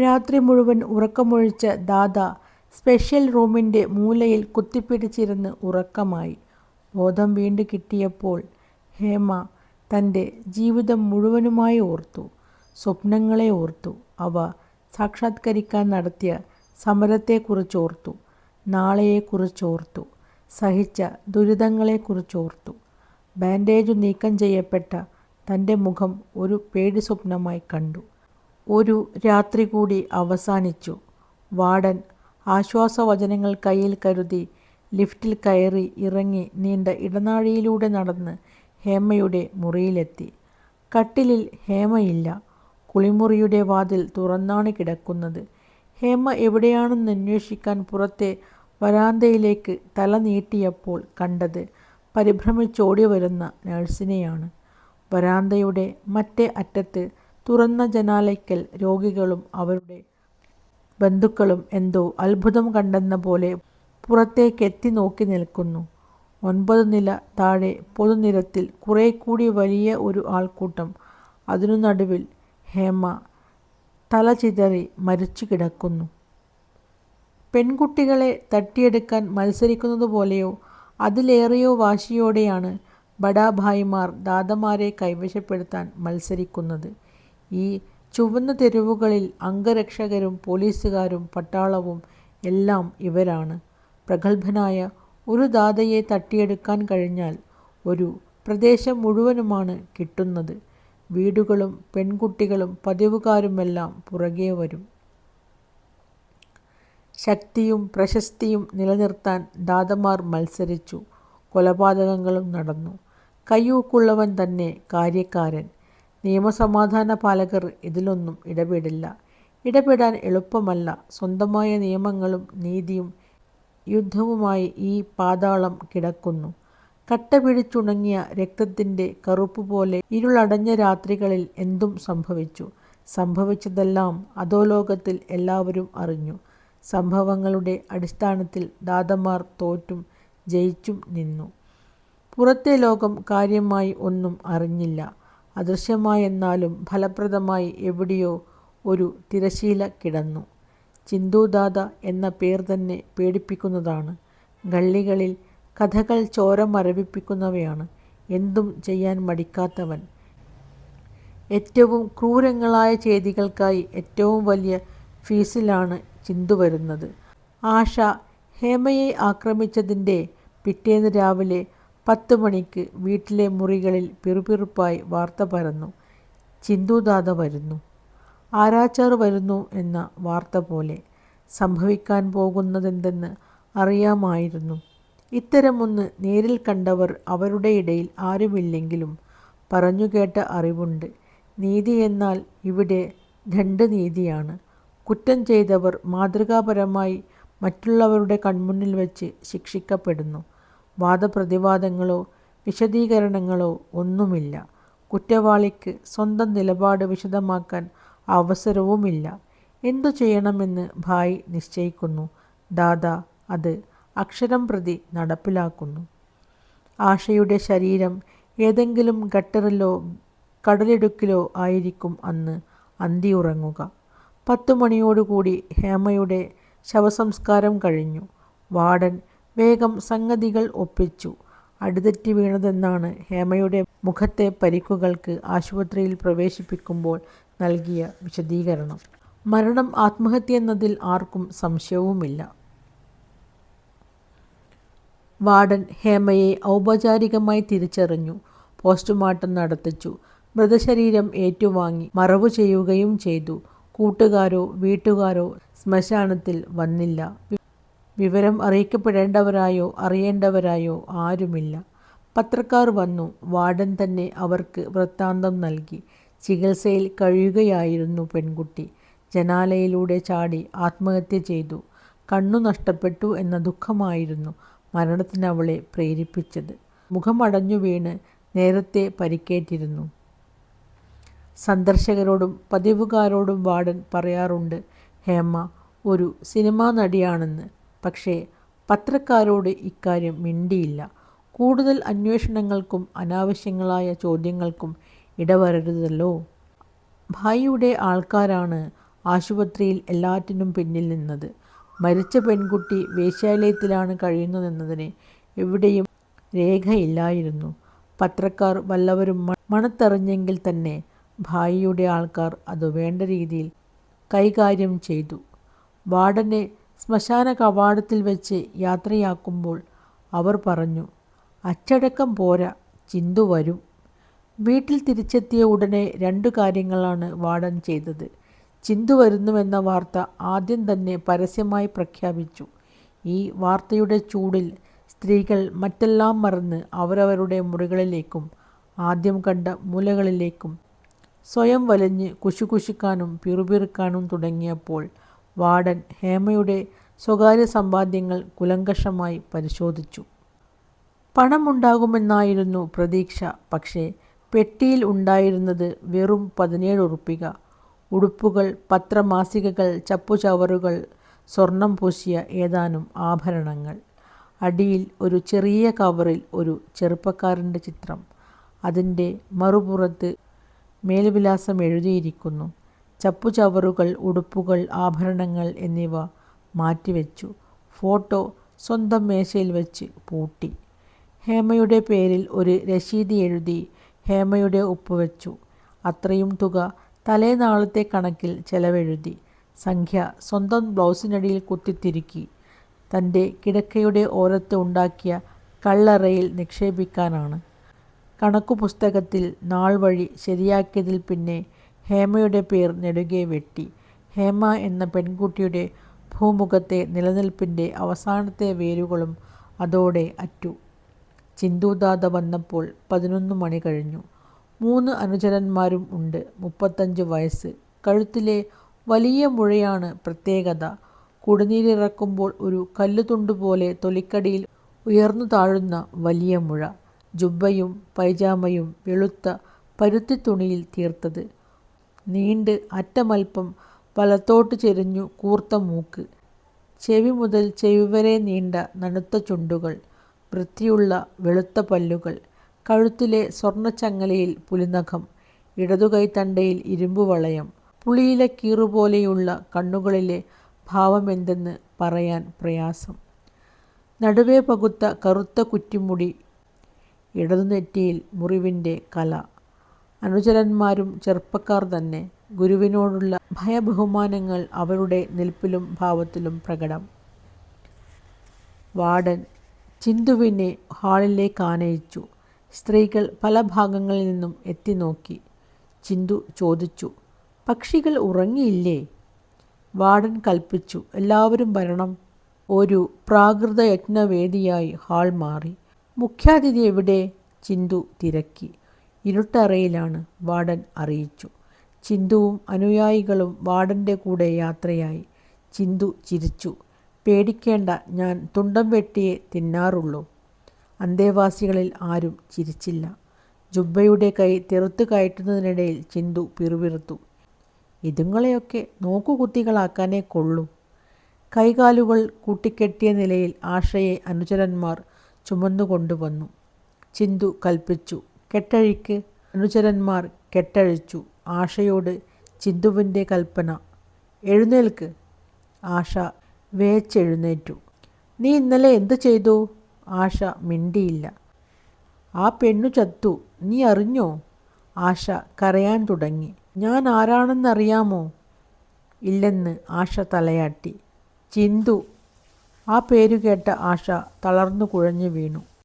രാത്രി മുഴുവൻ ഉറക്കമൊഴിച്ച ദാദ സ്പെഷ്യൽ റൂമിന്റെ മൂലയിൽ കുത്തിപ്പിടിച്ചിരുന്ന് ഉറക്കമായി. ബോധം വീണ്ടു കിട്ടിയപ്പോൾ ഹേമ തന്റെ ജീവിതം മുഴുവനുമായി ഓർത്തു. സ്വപ്നങ്ങളെ ഓർത്തു. അവ സാക്ഷാത്കരിക്കാൻ നടത്തിയ സമരത്തെക്കുറിച്ചോർത്തു. നാളെയെക്കുറിച്ചോർത്തു. സഹിച്ച ദുരിതങ്ങളെക്കുറിച്ചോർത്തു. ബാൻഡേജ് നീക്കം ചെയ്യപ്പെട്ട തന്റെ മുഖം ഒരു പേടി സ്വപ്നമായി കണ്ടു. ഒരു രാത്രി കൂടി അവസാനിച്ചു. വാർഡൻ ആശ്വാസവചനങ്ങൾ കയ്യിൽ കരുതി ലിഫ്റ്റിൽ കയറി ഇറങ്ങി നീണ്ട ഇടനാഴിയിലൂടെ നടന്ന് ഹേമയുടെ മുറിയിലെത്തി. കട്ടിലിൽ ഹേമയില്ല. കുളിമുറിയുടെ വാതിൽ തുറന്നാണ് കിടക്കുന്നത്. ഹേമ എവിടെയാണെന്ന് അന്വേഷിക്കാൻ പുറത്തെ വരാന്തയിലേക്ക് തല നീട്ടിയപ്പോൾ കണ്ടത് പരിഭ്രമിച്ചോടി വരുന്ന നഴ്സിനെയാണ്. വരാന്തയുടെ മറ്റേ അറ്റത്ത് തുറന്ന ജനാലയ്ക്കൽ രോഗികളും അവരുടെ ബന്ധുക്കളും എന്തോ അത്ഭുതം കണ്ടെന്ന പോലെ പുറത്തേക്ക് എത്തി നോക്കി നിൽക്കുന്നു. ഒൻപത് നില താഴെ പൊതുനിരത്തിൽ കുറേക്കൂടി വലിയ ഒരു ആൾക്കൂട്ടം. അതിനു നടുവിൽ ഹേമ തല ചിതറി മരിച്ചു കിടക്കുന്നു. പെൺകുട്ടികളെ തട്ടിയെടുക്കാൻ മത്സരിക്കുന്നത് പോലെയോ അതിലേറെയോ വാശിയോടെയാണ് ബഡാഭായിമാർ ദാദമാരെ കൈവശപ്പെടുത്താൻ മത്സരിക്കുന്നത്. ഈ ചുവന്ന തെരുവുകളിൽ അംഗരക്ഷകരും പോലീസുകാരും പട്ടാളവും എല്ലാം ഇവരാണ്. പ്രഗത്ഭനായ ഒരു ദാതയെ തട്ടിയെടുക്കാൻ കഴിഞ്ഞാൽ ഒരു പ്രദേശം മുഴുവനുമാണ് കിട്ടുന്നത്. വീടുകളും പെൺകുട്ടികളും പതിവുകാരുമെല്ലാം പുറകെ വരും. ശക്തിയും പ്രശസ്തിയും നിലനിർത്താൻ ദാതമാർ മത്സരിച്ചു. കൊലപാതകങ്ങളും നടന്നു. കയ്യൂക്കുള്ളവൻ തന്നെ കാര്യക്കാരൻ. നിയമസമാധാനപാലകർ ഇതിലൊന്നും ഇടപെടില്ല. ഇടപെടാൻ എളുപ്പമല്ല. സ്വന്തമായ നിയമങ്ങളും നീതിയും യുദ്ധവുമായി ഈ പാതാളം കിടക്കുന്നു. കട്ട കട്ടപിടിച്ചുണങ്ങിയ രക്തത്തിന്റെ കറുപ്പ് പോലെ ഇരുളടഞ്ഞ രാത്രികളിൽ എന്തും സംഭവിച്ചു. സംഭവിച്ചതെല്ലാം അധോലോകത്തിൽ എല്ലാവരും അറിഞ്ഞു. സംഭവങ്ങളുടെ അടിസ്ഥാനത്തിൽ ദാദമാർ തോറ്റും ജയിച്ചും നിന്നു. പുറത്തെ ലോകം കാര്യമായി ഒന്നും അറിഞ്ഞില്ല. അദൃശ്യമായെന്നാലും ഫലപ്രദമായി എവിടെയോ ഒരു തിരശീല കിടന്നു. ചിന്തൂദാത എന്ന പേർ തന്നെ പേടിപ്പിക്കുന്നതാണ്. ഗള്ളികളിൽ കഥകൾ ചോര മരവിപ്പിക്കുന്നവയാണ്. എന്തും ചെയ്യാൻ മടിക്കാത്തവൻ. ഏറ്റവും ക്രൂരങ്ങളായ ചെയ്തികൾക്കായി ഏറ്റവും വലിയ ഫീസിലാണ് ചിന്തു വരുന്നത്. ആശ ഹേമയെ ആക്രമിച്ചതിന്റെ പിറ്റേന്ന് രാവിലെ പത്ത് മണിക്ക് വീട്ടിലെ മുറികളിൽ പിറുപിറുപ്പായി വാർത്ത പരന്നു. ചിന്തുദാത വരുന്നു. ആരാച്ചാർ വരുന്നു എന്ന വാർത്ത പോലെ. സംഭവിക്കാൻ പോകുന്നതെന്തെന്ന് അറിയാമായിരുന്നു. ഇത്തരമൊന്ന് നേരിൽ കണ്ടവർ അവരുടെ ഇടയിൽ ആരുമില്ലെങ്കിലും പറഞ്ഞുകേട്ട അറിവുണ്ട്. നീതി എന്നാൽ ഇവിടെ രണ്ട് നീതിയാണ്. കുറ്റം ചെയ്തവർ മാതൃകാപരമായി മറ്റുള്ളവരുടെ കൺമുന്നിൽ വച്ച് ശിക്ഷിക്കപ്പെടുന്നു. വാദപ്രതിവാദങ്ങളോ വിശദീകരണങ്ങളോ ഒന്നുമില്ല. കുറ്റവാളിക്ക് സ്വന്തം നിലപാട് വിശദമാക്കാൻ അവസരവുമില്ല. എന്തു ചെയ്യണമെന്ന് ഭായ് നിശ്ചയിക്കുന്നു. ദാദ അത് അക്ഷരം പ്രതി നടപ്പിലാക്കുന്നു. ആഷയുടെ ശരീരം ഏതെങ്കിലും ഗട്ടറിലോ കടലിടുക്കിലോ ആയിരിക്കും അന്ന് അന്തിയുറങ്ങുക. പത്തുമണിയോടുകൂടി ഹേമയുടെ ശവസംസ്കാരം കഴിഞ്ഞു. വാർഡൻ വേഗം സംഗതികൾ ഒപ്പിച്ചു. അടിതെറ്റി വീണതെന്നാണ് ഹേമയുടെ മുഖത്തെ പരിക്കുകൾക്ക് ആശുപത്രിയിൽ പ്രവേശിപ്പിക്കുമ്പോൾ നൽകിയ വിശദീകരണം. മരണം ആത്മഹത്യയെന്നതിൽ ആർക്കും സംശയവുമില്ല. വാർഡൻ ഹേമയെ ഔപചാരികമായി തിരിച്ചറിഞ്ഞു. പോസ്റ്റ്മോർട്ടം നടത്തിച്ചു. മൃതശരീരം ഏറ്റുവാങ്ങി മറവു ചെയ്യുകയും ചെയ്തു. കൂട്ടുകാരോ വീട്ടുകാരോ ശ്മശാനത്തിൽ വന്നില്ല. വിവരം അറിയിക്കപ്പെടേണ്ടവരായോ അറിയേണ്ടവരായോ ആരുമില്ല. പത്രക്കാർ വന്നു. വാർഡൻ തന്നെ അവർക്ക് വൃത്താന്തം നൽകി. ചികിത്സയിൽ കഴിയുകയായിരുന്നു പെൺകുട്ടി. ജനാലയിലൂടെ ചാടി ആത്മഹത്യ ചെയ്തു. കണ്ണു നഷ്ടപ്പെട്ടു എന്ന ദുഃഖമായിരുന്നു മരണത്തിനവളെ പ്രേരിപ്പിച്ചത്. മുഖമടഞ്ഞു വീണ് നേരത്തെ പരിക്കേറ്റിരുന്നു. സന്ദർശകരോടും പതിവുകാരോടും വാർഡൻ പറയാറുണ്ട് ഹേമ ഒരു സിനിമാനടിയാണെന്ന്. പക്ഷേ പത്രക്കാരോട് ഇക്കാര്യം മിണ്ടിയില്ല. കൂടുതൽ അന്വേഷണങ്ങൾക്കും അനാവശ്യങ്ങളായ ചോദ്യങ്ങൾക്കും ഇടവരരുതല്ലോ. ഭായിയുടെ ആൾക്കാരാണ് ആശുപത്രിയിൽ എല്ലാറ്റിനും പിന്നിൽ നിന്നത്. മരിച്ച പെൺകുട്ടി വേശ്യാലയത്തിലാണ് കഴിയുന്നതെന്നതിന് എവിടെയും രേഖയില്ലായിരുന്നു. പത്രക്കാർ വല്ലവരും മണത്തറിഞ്ഞെങ്കിൽ തന്നെ ഭായിയുടെ ആൾക്കാർ അത് വേണ്ട രീതിയിൽ കൈകാര്യം ചെയ്തു. വാർഡനെ ശ്മശാനകവാടത്തിൽ വെച്ച് യാത്രയാക്കുമ്പോൾ അവർ പറഞ്ഞു, "അച്ചടക്കം പോരാ, ചിന്തു വരും. " വീട്ടിൽ തിരിച്ചെത്തിയ ഉടനെ രണ്ടു കാര്യങ്ങളാണ് വാർഡൻ ചെയ്തത്. ചിന്തു വരുന്നുവെന്ന വാർത്ത ആദ്യം തന്നെ പരസ്യമായി പ്രഖ്യാപിച്ചു. ഈ വാർത്തയുടെ ചൂടിൽ സ്ത്രീകൾ മറ്റെല്ലാം മറന്ന് അവരവരുടെ മുറികളിലേക്കും ആദ്യം കണ്ട മൂലകളിലേക്കും സ്വയം വലഞ്ഞ് കുശുകുശുക്കാനും പിറുപിറുക്കാനും തുടങ്ങിയപ്പോൾ വാർഡൻ ഹേമയുടെ സ്വകാര്യ സമ്പാദ്യങ്ങൾ കുലങ്കഷമായി പരിശോധിച്ചു. പണമുണ്ടാകുമെന്നായിരുന്നു പ്രതീക്ഷ. പക്ഷേ പെട്ടിയിൽ ഉണ്ടായിരുന്നത് വെറും പതിനേഴ് ഉറുപ്പിക ഉടുപ്പുകൾ, പത്രമാസികകൾ, ചപ്പുചവറുകൾ, സ്വർണം പൂശിയ ഏതാനും ആഭരണങ്ങൾ. അടിയിൽ ഒരു ചെറിയ കവറിൽ ഒരു ചെറുപ്പക്കാരന്റെ ചിത്രം. അതിന്റെ മറുപുറത്ത് മേൽവിലാസം എഴുതിയിരിക്കുന്നു. ചപ്പുചവറുകൾ, ഉടുപ്പുകൾ, ആഭരണങ്ങൾ എന്നിവ മാറ്റിവെച്ചു. ഫോട്ടോ സ്വന്തം മേശയിൽ വെച്ച് പൂട്ടി. ഹേമയുടെ പേരിൽ ഒരു രശീത് എഴുതി ഹേമയുടെ ഒപ്പുവെച്ചു. അത്രയും തുക തലേനാളത്തെ കണക്കിൽ ചെലവെഴുതി. സംഖ്യ സ്വന്തം ബ്ലൗസിനടിയിൽ കുത്തിത്തിരുക്കി. തന്റെ കിടക്കയുടെ ഓരത്ത് ഉണ്ടാക്കിയ കള്ളറയിൽ നിക്ഷേപിക്കാനാണ്. കണക്കു പുസ്തകത്തിൽ നാൾ വഴി ശരിയാക്കിയതിൽ പിന്നെ ഹേമയുടെ പേർ നെടുകെ വെട്ടി. ഹേമ എന്ന പെൺകുട്ടിയുടെ ഭൂമുഖത്തെ നിലനിൽപ്പിന്റെ അവസാനത്തെ വേരുകളും അതോടെ അറ്റു. ചിന്തൂദാത വന്നപ്പോൾ പതിനൊന്ന് മണി കഴിഞ്ഞു. മൂന്ന് അനുചരന്മാരും ഉണ്ട്. മുപ്പത്തഞ്ച് വയസ്സ്. കഴുത്തിലെ വലിയ മുഴയാണ് പ്രത്യേകത. കുടിനീരിറക്കുമ്പോൾ ഒരു കല്ലുതുണ്ടുപോലെ തൊലിക്കടിയിൽ ഉയർന്നു താഴുന്ന വലിയ മുഴ. ജുബ്ബയും പൈജാമയും വെളുത്ത പരുത്തി തുണിയിൽ തീർത്തത്. നീണ്ട് അറ്റമൽപ്പം വലത്തോട്ട് ചെരിഞ്ഞു കൂർത്ത മൂക്ക്. ചെവി മുതൽ ചെവി വരെ നീണ്ട നനുത്ത ചുണ്ടുകൾ. വൃത്തിയുള്ള വെളുത്ത പല്ലുകൾ. കഴുത്തിലെ സ്വർണച്ചങ്ങലയിൽ പുലിനഖം. ഇടതുകൈത്തണ്ടയിൽ ഇരുമ്പുവളയം. പുളിയിലക്കീറുപോലെയുള്ള കണ്ണുകളിലെ ഭാവമെന്തെന്ന് പറയാൻ പ്രയാസം. നടുവേ പകുത്ത കറുത്ത കുറ്റിമുടി. ഇടതുനെറ്റിയിൽ മുറിവിന്റെ കല. അനുചരന്മാരും ചെറുപ്പക്കാർ തന്നെ. ഗുരുവിനോടുള്ള ഭയബഹുമാനങ്ങൾ അവരുടെ നിൽപ്പിലും ഭാവത്തിലും പ്രകടം. വാർഡൻ ചിന്തുവിനെ ഹാളിലേക്ക് ആനയിച്ചു സ്ത്രീകൾ പല ഭാഗങ്ങളിൽ നിന്നും എത്തി നോക്കി ചിന്തു ചോദിച്ചു, "പക്ഷികൾ ഉറങ്ങിയില്ലേ? " വാർഡൻ കൽപ്പിച്ചു, "എല്ലാവരും വരണം. " ഒരു പ്രാകൃത യജ്ഞവേദിയായി ഹാൾ മാറി. "മുഖ്യാതിഥി എവിടെ? " ചിന്തു തിരക്കി. "ഇരുട്ടറയിലാണ്. " വാർഡൻ അറിയിച്ചു. ചിന്തുവും അനുയായികളും വാർഡന്റെ കൂടെ യാത്രയായി. ചിന്തു ചിരിച്ചു, "പേടിക്കേണ്ട, ഞാൻ തുണ്ടം വെട്ടിയേ തിന്നാറുള്ളൂ. " അന്തേവാസികളിൽ ആരും ചിരിച്ചില്ല. ജുബ്ബയുടെ കൈ തെറുത്ത് കയറ്റുന്നതിനിടയിൽ ചിന്തു പിറുപിറുത്തു, "ഇതുങ്ങളെയൊക്കെ നോക്കുകുത്തികളാക്കാനേ കൊള്ളൂ. " കൈകാലുകൾ കൂട്ടിക്കെട്ടിയ നിലയിൽ ആഷയെ അനുചരന്മാർ ചുമന്നുകൊണ്ടുവന്നു. ചിന്തു കൽപ്പിച്ചു, "കെട്ടഴിക്ക്. " അനുചരന്മാർ കെട്ടഴിച്ചു. ആഷയോട് ചിന്തുവിന്റെ കൽപ്പന, "എഴുന്നേൽക്ക്. " ആഷ വേച്ചെഴുന്നേറ്റു. "നീ ഇന്നലെ എന്ത് ചെയ്തു? " ആഷ മിണ്ടിയില്ല. "ആ പെണ്ണു ചത്തു. നീ അറിഞ്ഞോ? " ആഷ കരയാൻ തുടങ്ങി. "ഞാൻ ആരാണെന്നറിയാമോ? " "ഇല്ലെന്ന്. " ആഷ തലയാട്ടി. "ചിന്തു. " ആ പേരുകേട്ട ആഷ തളർന്നു കുഴഞ്ഞു വീണു.